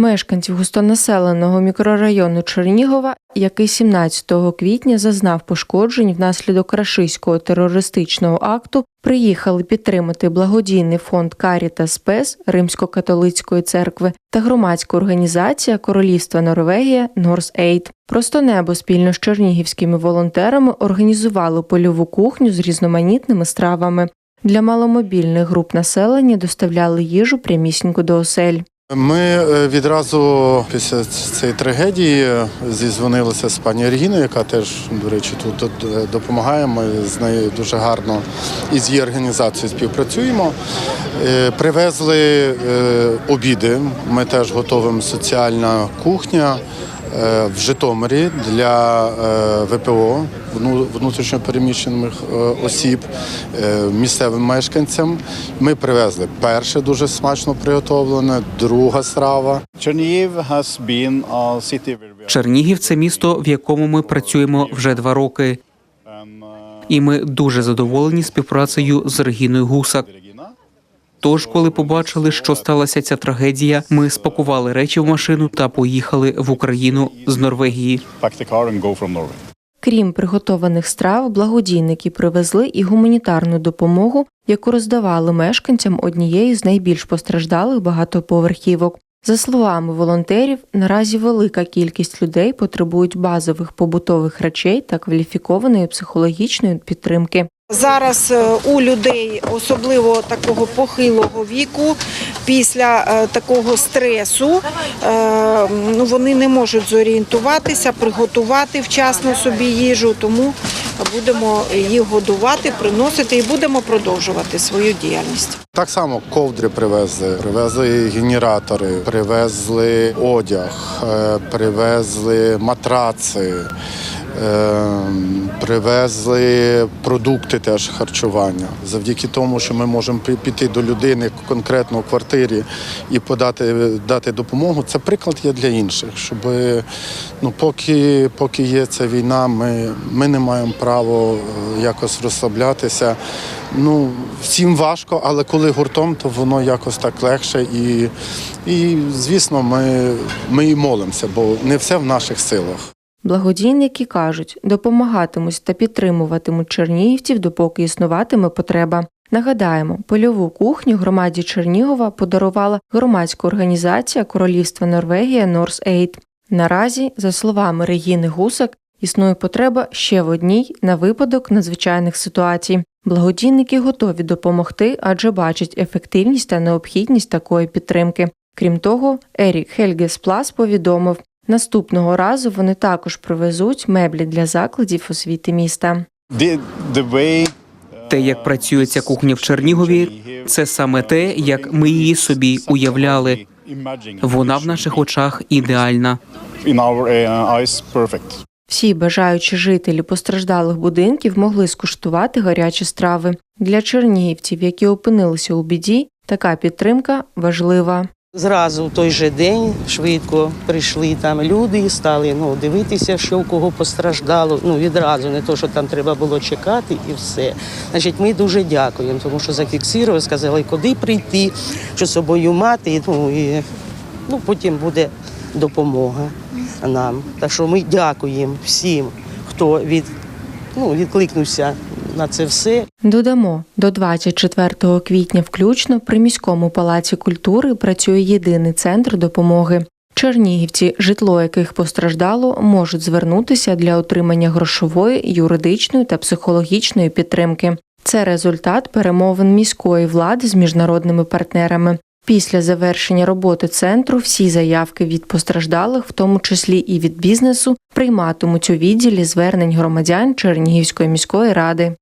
Мешканців густонаселеного мікрорайону Чернігова, який 17 квітня зазнав пошкоджень внаслідок рашистського терористичного акту, приїхали підтримати благодійний фонд Каріта Спес Римсько-католицької церкви та громадська організація Королівства Норвегія Норс Ейд. Просто небо спільно з чернігівськими волонтерами організували польову кухню з різноманітними стравами. Для маломобільних груп населення доставляли їжу прямісінько до осель. Ми е, відразу після цієї трагедії зізвонилися з пані Регіною, яка теж, до речі, тут е, допомагає. Ми з нею дуже гарно і з її організацією співпрацюємо. Е, Привезли е, обіди. Ми теж готуємо соціальна кухня е, в Житомирі для е, ВПО внутрішньопереміщених е, осіб, е, місцевим мешканцям. Ми привезли перше дуже смачно приготовлене, друга страва. Чернігів це місто, в якому ми працюємо вже два роки, і ми дуже задоволені співпрацею з Регіною Гусак. Тож, коли побачили, що сталася ця трагедія, ми спакували речі в машину та поїхали в Україну з Норвегії. Крім приготованих страв, благодійники привезли і гуманітарну допомогу, яку роздавали мешканцям однієї з найбільш постраждалих багатоповерхівок. За словами волонтерів, наразі велика кількість людей потребують базових побутових речей та кваліфікованої психологічної підтримки. Зараз е, у людей, особливо такого похилого віку, після е, такого стресу, е, ну, вони не можуть зорієнтуватися, приготувати вчасно собі їжу, тому будемо їх годувати, приносити і будемо продовжувати свою діяльність. Так само ковдри привезли, привезли генератори, привезли одяг, е, привезли матраци, е, привезли продукти теж харчування. Завдяки тому, що ми можемо піти до людини конкретно у квартирі і подати дати допомогу. Це приклад є для інших, щоб ну, поки, поки є ця війна, ми, ми не маємо права е, якось розслаблятися. Ну, всім важко, але коли гуртом, то воно якось так легше. І, і звісно, ми, ми і молимося, бо не все в наших силах. Благодійники кажуть, допомагатимуть та підтримуватимуть чернігівців, допоки існуватиме потреба. Нагадаємо, польову кухню громаді Чернігова подарувала громадська організація Королівства Норвегія Норс Ейд. Наразі, за словами Регіни Гусак, існує потреба ще в одній на випадок надзвичайних ситуацій. Благодійники готові допомогти, адже бачать ефективність та необхідність такої підтримки. Крім того, Ерік Хельгес Плас повідомив, наступного разу вони також привезуть меблі для закладів освіти міста. Те, як працює ця кухня в Чернігові, це саме те, як ми її собі уявляли. Вона в наших очах ідеальна. Всі бажаючі жителі постраждалих будинків могли скуштувати гарячі страви. Для чернігівців, які опинилися у біді, така підтримка важлива. Зразу в той же день швидко прийшли там люди і стали ну, дивитися, що у кого постраждало. Ну відразу, не то, що там треба було чекати і все. Значить, ми дуже дякуємо, тому що зафіксували, сказали, куди прийти, що з собою мати. Ну і ну, потім буде допомога нам. Так що ми дякуємо всім, хто від, ну, відкликнувся на це все. Додамо, до 24 квітня включно при міському палаці культури працює єдиний центр допомоги. Чернігівці, житло яких постраждало, можуть звернутися для отримання грошової, юридичної та психологічної підтримки. Це результат перемовин міської влади з міжнародними партнерами. Після завершення роботи центру всі заявки від постраждалих, в тому числі і від бізнесу, прийматимуть у відділі звернень громадян Чернігівської міської ради.